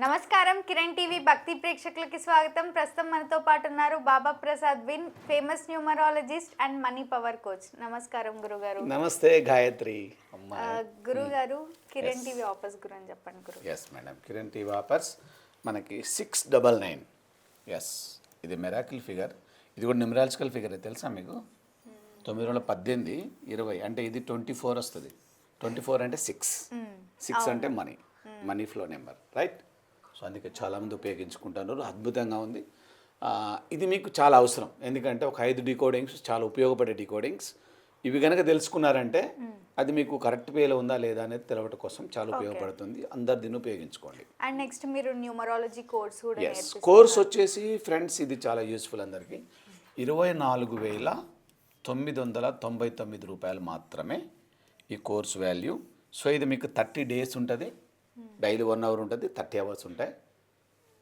నమస్కారం కిరణ్ టీవీ భక్తి ప్రేక్షకులకి స్వాగతం. ప్రస్తుతం మనతో పాటు ఉన్నారు Baba Prasad win famous numerologist and money power coach. నమస్కారం గురుగారు. నమస్తే గాయత్రి. గురుగారు కిరణ్ టీవీ ఆఫీస్ గురించి చెప్పండి గురు ఎస్ మేడం కిరణ్ టీ వాపర్స్ మనకి సిక్స్ డబల్ నైన్. ఎస్ ఇది మెరాకిల్ ఫిగర్ ఇది కూడా న్యూమరాలజికల్ ఫిగర్ తెలుసా మీకు? తొమ్మిది వందల పద్దెనిమిది ఇరవై అంటే ఇది ట్వంటీ ఫోర్ వస్తుంది. ట్వంటీ ఫోర్ అంటే సిక్స్ సిక్స్ అంటే money money flow number right so అందుకే చాలామంది ఉపయోగించుకుంటున్నారు అద్భుతంగా ఉంది. ఇది మీకు చాలా అవసరం. ఎందుకంటే ఒక ఐదు డీకోడింగ్స్ చాలా ఉపయోగపడే డీకోడింగ్స్. ఇవి కనుక తెలుసుకున్నారంటే అది మీకు కరెక్ట్ వేలో ఉందా లేదా అనేది తెలవటం కోసం చాలా ఉపయోగపడుతుంది. అందరు దీన్ని ఉపయోగించుకోండి. అండ్ నెక్స్ట్ మీరు న్యూమరాలజీ కోర్స్ కూడా కోర్స్ వచ్చేసి ఫ్రెండ్స్ ఇది చాలా యూస్ఫుల్ అందరికీ. ఇరవై నాలుగు వేల తొమ్మిది వందల తొంభై తొమ్మిది రూపాయలు మాత్రమే ఈ కోర్స్ వాల్యూ. సో ఇది మీకు థర్టీ డేస్ ఉంటుంది. డైలీ వన్ అవర్ ఉంటుంది థర్టీ అవర్స్ ఉంటాయి.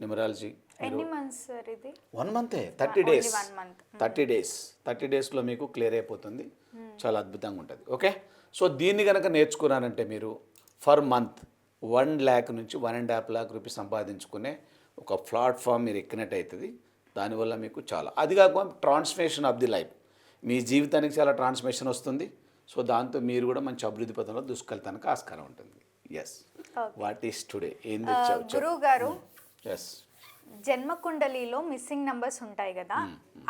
న్యూమరాలజీ ఎన్ని మంత్స్ సార్ ఇది? One మంతే thirty days. Thirty days. Thirty డేస్లో మీకు క్లియర్ అయిపోతుంది. చాలా అద్భుతంగా ఉంటుంది. ఓకే? సో దీన్ని కనుక నేర్చుకున్నారంటే మీరు ఫర్ మంత్ వన్ ల్యాక్ నుంచి one and half lakh rupees సంపాదించుకునే ఒక ప్లాట్ఫామ్ మీరు ఎక్కినట్టు అవుతుంది దానివల్ల మీకు చాలా. అది కాకుండా ట్రాన్స్ఫర్మేషన్ ఆఫ్ ది లైఫ్. మీ జీవితానికి చాలా ట్రాన్స్ఫర్మేషన్ వస్తుంది. సో దాంతో మీరు కూడా మంచి అభివృద్ధి పథంలో దూసుకెళ్తానికి ఆస్కారం ఉంటుంది. ఎస్ వాట్ ఈస్ టుడే ఏం గురువు గారు ఎస్ జన్మ కుండలిలో మిస్సింగ్ నంబర్స్ ఉంటాయి కదా?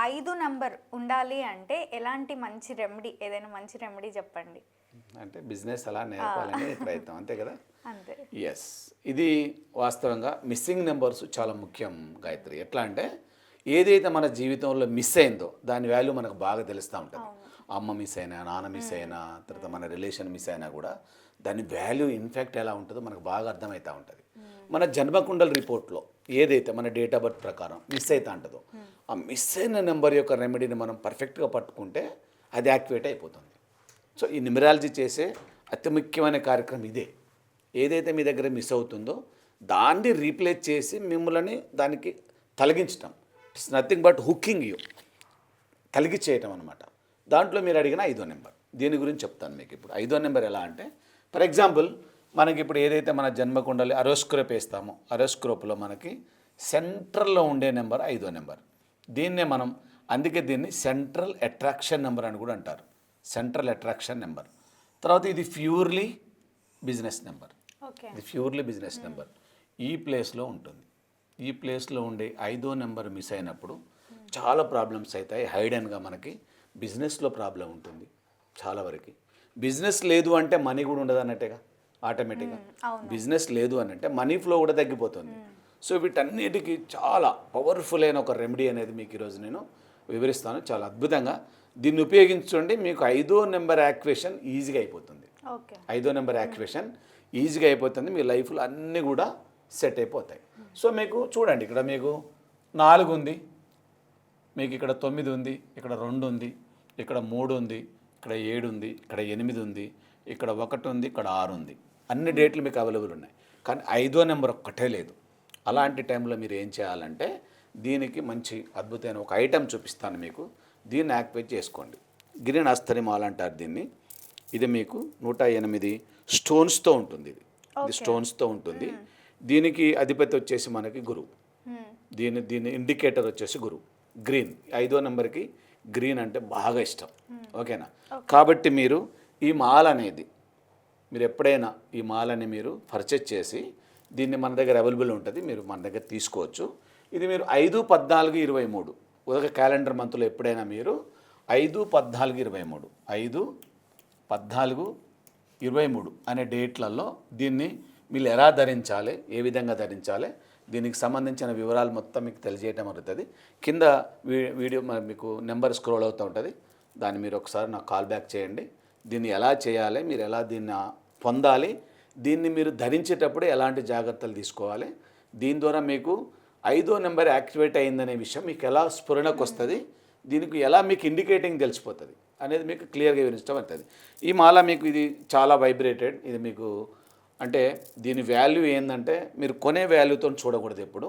ఐదు నంబర్ ఉండాలి అంటే ఎలాంటి మంచి రెమెడీ ఏదైనా మంచి రెమెడీ చెప్పండి. అంటే బిజినెస్ అలా నేర్పాలని ప్రయత్నం అంతే కదా? అంతే. ఎస్ ఇది వాస్తవంగా మిస్సింగ్ నెంబర్స్ చాలా ముఖ్యం గాయత్రి. ఎట్లా అంటే ఏదైతే మన జీవితంలో మిస్ అయిందో దాని వాల్యూ మనకు బాగా తెలుస్తూ ఉంటుంది. అమ్మ మిస్ అయినా నాన్న మిస్ అయినా తర్వాత మన రిలేషన్ మిస్ అయినా కూడా దాని వాల్యూ ఇన్ఫాక్ట్ ఎలా ఉంటుందో మనకు బాగా అర్థమవుతూ ఉంటుంది. మన జన్మకుండల రిపోర్ట్లో ఏదైతే మన డేట్ ఆఫ్ బర్త్ ప్రకారం మిస్ అవుతా ఉంటుందో ఆ మిస్ అయిన నెంబర్ యొక్క రెమెడీని మనం పర్ఫెక్ట్గా పట్టుకుంటే అది యాక్టివేట్ అయిపోతుంది. సో ఈ న్యూమరాలజీ చేసే అతి ముఖ్యమైన కార్యక్రమం ఇదే. ఏదైతే మీ దగ్గర మిస్ అవుతుందో దాన్ని రీప్లేస్ చేసి మిమ్మల్ని దానికి తొలగించటం. It's nothing but hooking you తొలగించేయటం అనమాట దాంట్లో మీరు అడిగిన ఐదో నెంబర్. దీని గురించి చెప్తాను మీకు ఇప్పుడు. ఐదో నెంబర్ ఎలా అంటే ఫర్ ఎగ్జాంపుల్ మనకి ఇప్పుడు ఏదైతే మన జన్మకుండలి అరోస్క్రోప్ వేస్తామో అరోస్క్రోప్లో మనకి సెంట్రల్లో ఉండే నెంబర్ ఐదో నెంబర్. దీన్నే మనం అందుకే దీన్ని సెంట్రల్ అట్రాక్షన్ నెంబర్ అని కూడా అంటారు. Central attraction number. తర్వాత ఇది ప్యూర్లీ బిజినెస్ నెంబర్. ఓకే. ఇది ప్యూర్లీ బిజినెస్ నెంబర్. ఈ ప్లేస్లో ఉంటుంది. ఈ ప్లేస్లో ఉండే ఐదో నెంబర్ మిస్ అయినప్పుడు చాలా ప్రాబ్లమ్స్ అవుతాయి. హైడెన్గా మనకి బిజినెస్లో ప్రాబ్లం ఉంటుంది చాలా వరకు. బిజినెస్ లేదు అంటే మనీ కూడా ఉండదు అన్నట్టుగా? ఆటోమేటిక్గా. బిజినెస్ లేదు అని అంటే మనీ ఫ్లో కూడా తగ్గిపోతుంది. సో వీటన్నిటికీ చాలా పవర్ఫుల్ అయిన ఒక రెమెడీ అనేది మీకు ఈరోజు నేను వివరిస్తాను. చాలా అద్భుతంగా. దీన్ని ఉపయోగించుకోండి. మీకు ఐదో నెంబర్ యాక్టివేషన్ ఈజీగా అయిపోతుంది. ఐదో నెంబర్ యాక్టివేషన్ ఈజీగా అయిపోతుంది. మీ లైఫ్లో అన్నీ కూడా సెట్ అయిపోతాయి. సో మీకు చూడండి ఇక్కడ మీకు నాలుగు ఉంది మీకు ఇక్కడ తొమ్మిది ఉంది ఇక్కడ రెండు ఉంది ఇక్కడ మూడు ఉంది ఇక్కడ ఏడు ఉంది ఇక్కడ ఎనిమిది ఉంది ఇక్కడ ఒకటి ఉంది ఇక్కడ ఆరు ఉంది. అన్ని డేట్లు మీకు అవైలబుల్ ఉన్నాయి. కానీ ఐదో నెంబర్ ఒక్కటే లేదు. అలాంటి టైంలో మీరు ఏం చేయాలంటే దీనికి మంచి అద్భుతమైన ఒక ఐటెం చూపిస్తాను మీకు. దీన్ని యాక్టివేట్ చేసుకోండి. గ్రీన్ అస్తరి మాల్ అంటారు దీన్ని. ఇది మీకు నూట ఎనిమిది స్టోన్స్తో ఉంటుంది ఇది. ఇది స్టోన్స్తో ఉంటుంది. దీనికి అధిపతి వచ్చేసి మనకి గురువు. దీని దీని ఇండికేటర్ వచ్చేసి గురువు. గ్రీన్. ఐదో నెంబర్కి గ్రీన్ అంటే బాగా ఇష్టం. ఓకేనా? కాబట్టి మీరు ఈ మాల అనేది మీరు ఎప్పుడైనా ఈ మాలని మీరు పర్చేజ్ చేసి దీన్ని మన దగ్గర అవైలబుల్ ఉంటుంది మీరు మన దగ్గర తీసుకోవచ్చు. ఇది మీరు ఐదు పద్నాలుగు ఇరవై మూడు. ఉదక క్యాలెండర్ మంత్లో ఎప్పుడైనా మీరు ఐదు పద్నాలుగు ఇరవై మూడు. ఐదు పద్నాలుగు ఇరవై మూడు అనే డేట్లలో దీన్ని మీరు ఎలా ధరించాలి ఏ విధంగా ధరించాలి దీనికి సంబంధించిన వివరాలు మొత్తం మీకు తెలియజేయటం జరుగుతుంది. కింద వీ- వీడియో మరి మీకు నెంబర్ స్క్రోల్ అవుతూ ఉంటుంది. దాన్ని మీరు ఒకసారి నాకు కాల్ బ్యాక్ చేయండి. దీన్ని ఎలా చేయాలి మీరు ఎలా దీన్ని పొందాలి దీన్ని మీరు ధరించేటప్పుడు ఎలాంటి జాగ్రత్తలు తీసుకోవాలి దీని ద్వారా మీకు ఐదో నెంబర్ యాక్టివేట్ అయిందనే విషయం మీకు ఎలా స్ఫురణకు వస్తుంది దీనికి ఎలా మీకు ఇండికేటింగ్ తెలిసిపోతుంది అనేది మీకు క్లియర్గా వివరించడం అవుతుంది ఈ మాల మీకు ఇది చాలా వైబ్రేటెడ్ ఇది మీకు అంటే దీని వాల్యూ ఏంటంటే మీరు కొనే వాల్యూతో చూడకూడదు ఎప్పుడు.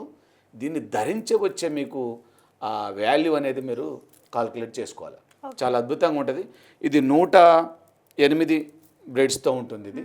దీన్ని ధరించి వచ్చే మీకు ఆ వాల్యూ అనేది మీరు కాల్కులేట్ చేసుకోవాలి. చాలా అద్భుతంగా ఉంటుంది. ఇది నూట ఎనిమిది బ్రెడ్స్తో ఉంటుంది ఇది.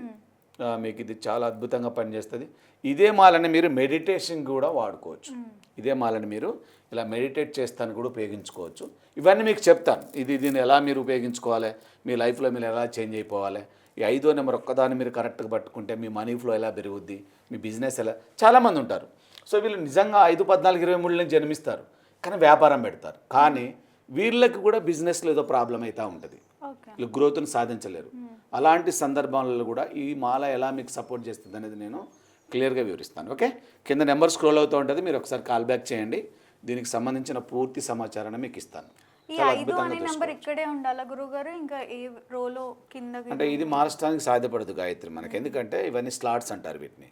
మీకు ఇది చాలా అద్భుతంగా పనిచేస్తుంది. ఇదే మాలని మీరు మెడిటేషన్ కూడా వాడుకోవచ్చు. ఇదే మాలని మీరు ఇలా మెడిటేట్ చేస్తాను కూడా ఉపయోగించుకోవచ్చు. ఇవన్నీ మీకు చెప్తాను. ఇది దీన్ని ఎలా మీరు ఉపయోగించుకోవాలి? మీ లైఫ్లో మీరు ఎలా చేంజ్ అయిపోవాలి? ఈ ఐదో నెంబర్ ఒక్కదాన్ని మీరు కరెక్ట్గా పట్టుకుంటే మీ మనీ ఫ్లో ఎలా పెరుగుద్ది? మీ బిజినెస్ ఎలా? చాలామంది ఉంటారు. సో వీళ్ళు నిజంగా ఐదు పద్నాలుగు ఇరవై మూడులో జన్మిస్తారు. కానీ వ్యాపారం పెడతారు. కానీ వీళ్ళకి కూడా బిజినెస్లో ఏదో ప్రాబ్లం అవుతూ ఉంటుంది. వీళ్ళు గ్రోత్ని సాధించలేరు. అలాంటి సందర్భాలలో కూడా ఈ మాల ఎలా మీకు సపోర్ట్ చేస్తుంది అనేది నేను క్లియర్గా వివరిస్తాను. ఓకే? కింద నెంబర్ స్క్రోల్ అవుతూ ఉంటుంది. మీరు ఒకసారి కాల్ బ్యాక్ చేయండి. దీనికి సంబంధించిన పూర్తి సమాచారాన్ని మీకు ఇస్తాను. ఈ ఐదు అనే. నంబర్ ఇక్కడే ఉండాలా గురుగారు ఇంకా ఏ రోలో కింద అంటే ఇది మారడానికి సాధ్యపడదు గాయత్రి మనకి. ఎందుకంటే ఇవన్నీ స్లాట్స్ అంటారు వీటిని.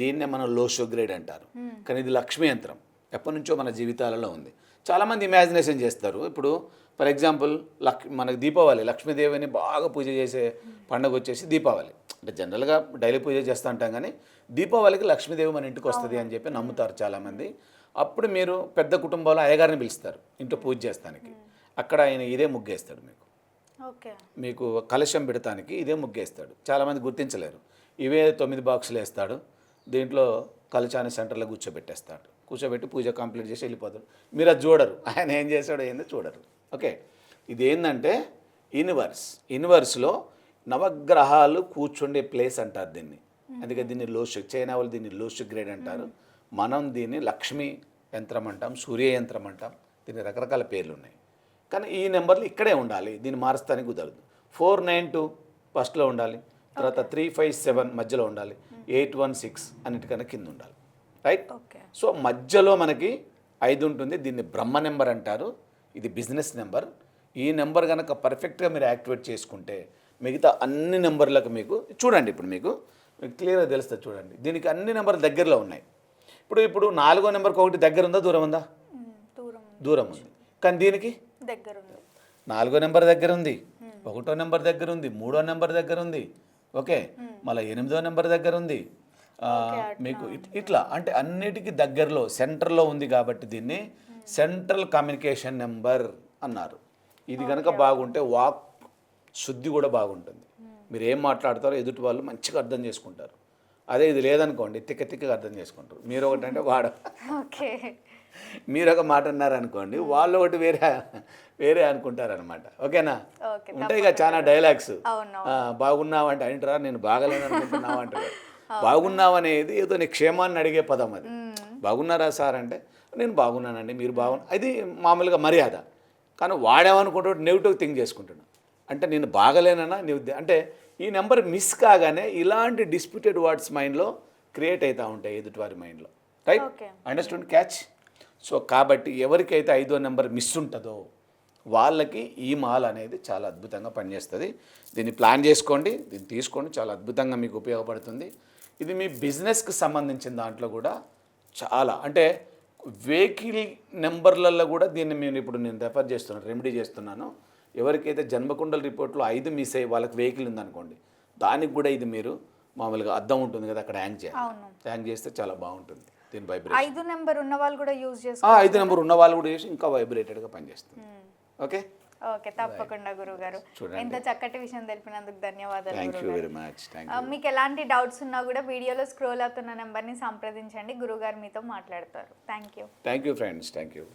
దీన్నే మనం లో షుగ్రేడ్ అంటారు. కానీ ఇది లక్ష్మీ యంత్రం. ఎప్పటి నుంచో మన జీవితాలలో ఉంది. చాలామంది ఇమాజినేషన్ చేస్తారు. ఇప్పుడు ఫర్ ఎగ్జాంపుల్ లక్ మనకి దీపావళి లక్ష్మీదేవిని బాగా పూజ చేసే పండుగ వచ్చేసి దీపావళి. అంటే జనరల్గా డైలీ పూజ చేస్తూ ఉంటాం కానీ దీపావళికి లక్ష్మీదేవి మన ఇంటికి వస్తుంది అని చెప్పి నమ్ముతారు చాలామంది అప్పుడు మీరు పెద్ద కుటుంబంలో అయ్యగారిని పిలుస్తారు. ఇంట్లో పూజ చేస్తానికి. అక్కడ ఆయన ఇదే ముగ్గేస్తాడు మీకు. ఓకే. మీకు కలశం పెడతానికి ఇదే ముగ్గేస్తాడు. చాలామంది గుర్తించలేరు. ఇవే తొమ్మిది బాక్సులు వేస్తాడు. దీంట్లో కలశాన్ని సెంటర్లో కూర్చోబెట్టేస్తాడు. కూర్చోబెట్టి పూజ కంప్లీట్ చేసి వెళ్ళిపోతాడు. మీరు అది చూడరు. ఆయన ఏం చేస్తాడో ఏందో చూడరు. ఓకే. ఇది ఏంటంటే యూనివర్స్ యూనివర్స్లో నవగ్రహాలు కూర్చుండే ప్లేస్ అంటారు దీన్ని. అందుకే దీన్ని లోషు చైనా వాళ్ళు దీన్ని లోషు గ్రేడ్ అంటారు. మనం దీన్ని లక్ష్మీ యంత్రం అంటాం సూర్య యంత్రం అంటాం. దీనికి రకరకాల పేర్లు ఉన్నాయి. కానీ ఈ నెంబర్లు ఇక్కడే ఉండాలి. దీన్ని మారుస్తానికి కుదరదు. ఫోర్ నైన్ టూ ఫస్ట్లో ఉండాలి. తర్వాత త్రీ ఫైవ్ సెవెన్ మధ్యలో ఉండాలి. ఎయిట్ వన్ సిక్స్ అన్నిటికన్నా కింద ఉండాలి. రైట్? ఓకే. సో మధ్యలో మనకి ఐదు ఉంటుంది. దీన్ని బ్రహ్మ నెంబర్ అంటారు. ఇది బిజినెస్ నెంబర్. ఈ నెంబర్ కనుక పర్ఫెక్ట్గా మీరు యాక్టివేట్ చేసుకుంటే మిగతా అన్ని నెంబర్లకు మీకు చూడండి ఇప్పుడు మీకు. మీకు క్లియర్గా తెలుస్తుంది చూడండి. దీనికి అన్ని నెంబర్లు దగ్గరలో ఉన్నాయి. ఇప్పుడు ఇప్పుడు నాలుగో నెంబర్కి ఒకటి దగ్గర ఉందా? దూరం ఉందా? మ్మ్. దూరం ఉంది. దూరం ఉంది. కానీ దీనికి దగ్గర ఉంది నాలుగో నెంబర్ దగ్గర ఉంది ఒకటో నెంబర్ దగ్గర ఉంది మూడో నెంబర్ దగ్గర ఉంది ఓకే మళ్ళీ ఎనిమిదో నెంబర్ దగ్గర ఉంది మీకు ఇట్- ఇట్లా అంటే అన్నిటికీ దగ్గరలో సెంటర్లో ఉంది కాబట్టి దీన్ని సెంట్రల్ కమ్యూనికేషన్ నెంబర్ అన్నారు. ఇది కనుక బాగుంటే వాక్ శుద్ధి కూడా బాగుంటుంది. మీరు ఏం మాట్లాడతారో ఎదుటి వాళ్ళు మంచిగా అర్థం చేసుకుంటారు. అదే ఇది లేదనుకోండి తిక్క తిక్కగా అర్థం చేసుకుంటారు. మీరు ఒకటి అంటే వాడ ఓకే. మీరు ఒక మాట అన్నారనుకోండి వాళ్ళు ఒకటి వేరే వేరే అనుకుంటారనమాట ఓకేనా? ఓకే ఉంటాయి కదా చాలా డైలాగ్స్ బాగున్నావు అంటే అంటారా నేను బాగలేను అనుకుంటున్నావు అంటారు బాగున్నావు అనేది ఏదో నీ క్షేమాన్ని అడిగే పదం అది. బాగున్నారా సార్ అంటే నేను బాగున్నానండి మీరు బాగు అది మామూలుగా మర్యాద. కానీ వాడేమనుకుంటాడు నెగిటివ్ థింక్ చేసుకుంటున్నాను అంటే నేను బాగలేనన్నా నీ ఉద్దే అంటే ఈ నెంబర్ మిస్ కాగానే ఇలాంటి డిస్ప్యూటెడ్ వర్డ్స్ మైండ్లో క్రియేట్ అవుతూ ఉంటాయి ఎదుటివారి మైండ్లో రైట్. అండర్స్టూడ్ క్యాచ్ సో కాబట్టి ఎవరికైతే ఐదో నెంబర్ మిస్ ఉంటుందో వాళ్ళకి ఈ మాల్ అనేది చాలా అద్భుతంగా పనిచేస్తుంది. దీన్ని ప్లాన్ చేసుకోండి దీన్ని తీసుకోండి చాలా అద్భుతంగా మీకు ఉపయోగపడుతుంది. ఇది మీ బిజినెస్కి సంబంధించిన దాంట్లో కూడా చాలా అంటే వెహికల్ నెంబర్లలో కూడా దీన్ని నేను ఇప్పుడు నేను రెఫర్ చేస్తున్నాను రెమెడీ చేస్తున్నాను. ఎవరికైతే జన్మకుండల రిపోర్ట్లో ఐదు మిస్ అయ్యి వాళ్ళకి వెహికల్ ఉందనుకోండి దానికి కూడా ఇది మీరు మామూలుగా అద్దం ఉంటుంది కదా అక్కడ హ్యాంగ్ చేయాలి. హ్యాంగ్ చేస్తే చాలా బాగుంటుంది. దీని వైబ్రేషన్ ఐదు నెంబర్ ఉన్న వాళ్ళు కూడా యూజ్ చేసుకో ఐదు నెంబర్ ఉన్న వాళ్ళు కూడా చేసి ఇంకా వైబ్రేటెడ్గా పనిచేస్తుంది. ఓకే ఓకే తప్పకుండా గురుగారు చూడండి. ఎంత చక్కటి విషయం తెలిపినందుకు ధన్యవాదాలు ఆ, మీకు ఎలాంటి డౌట్స్ ఉన్నా కూడా వీడియోలో స్క్రోల్ అవుతున్న నెంబర్ని సంప్రదించండి. గురుగారు మీతో మాట్లాడతారు. Thank you thank you friends thank you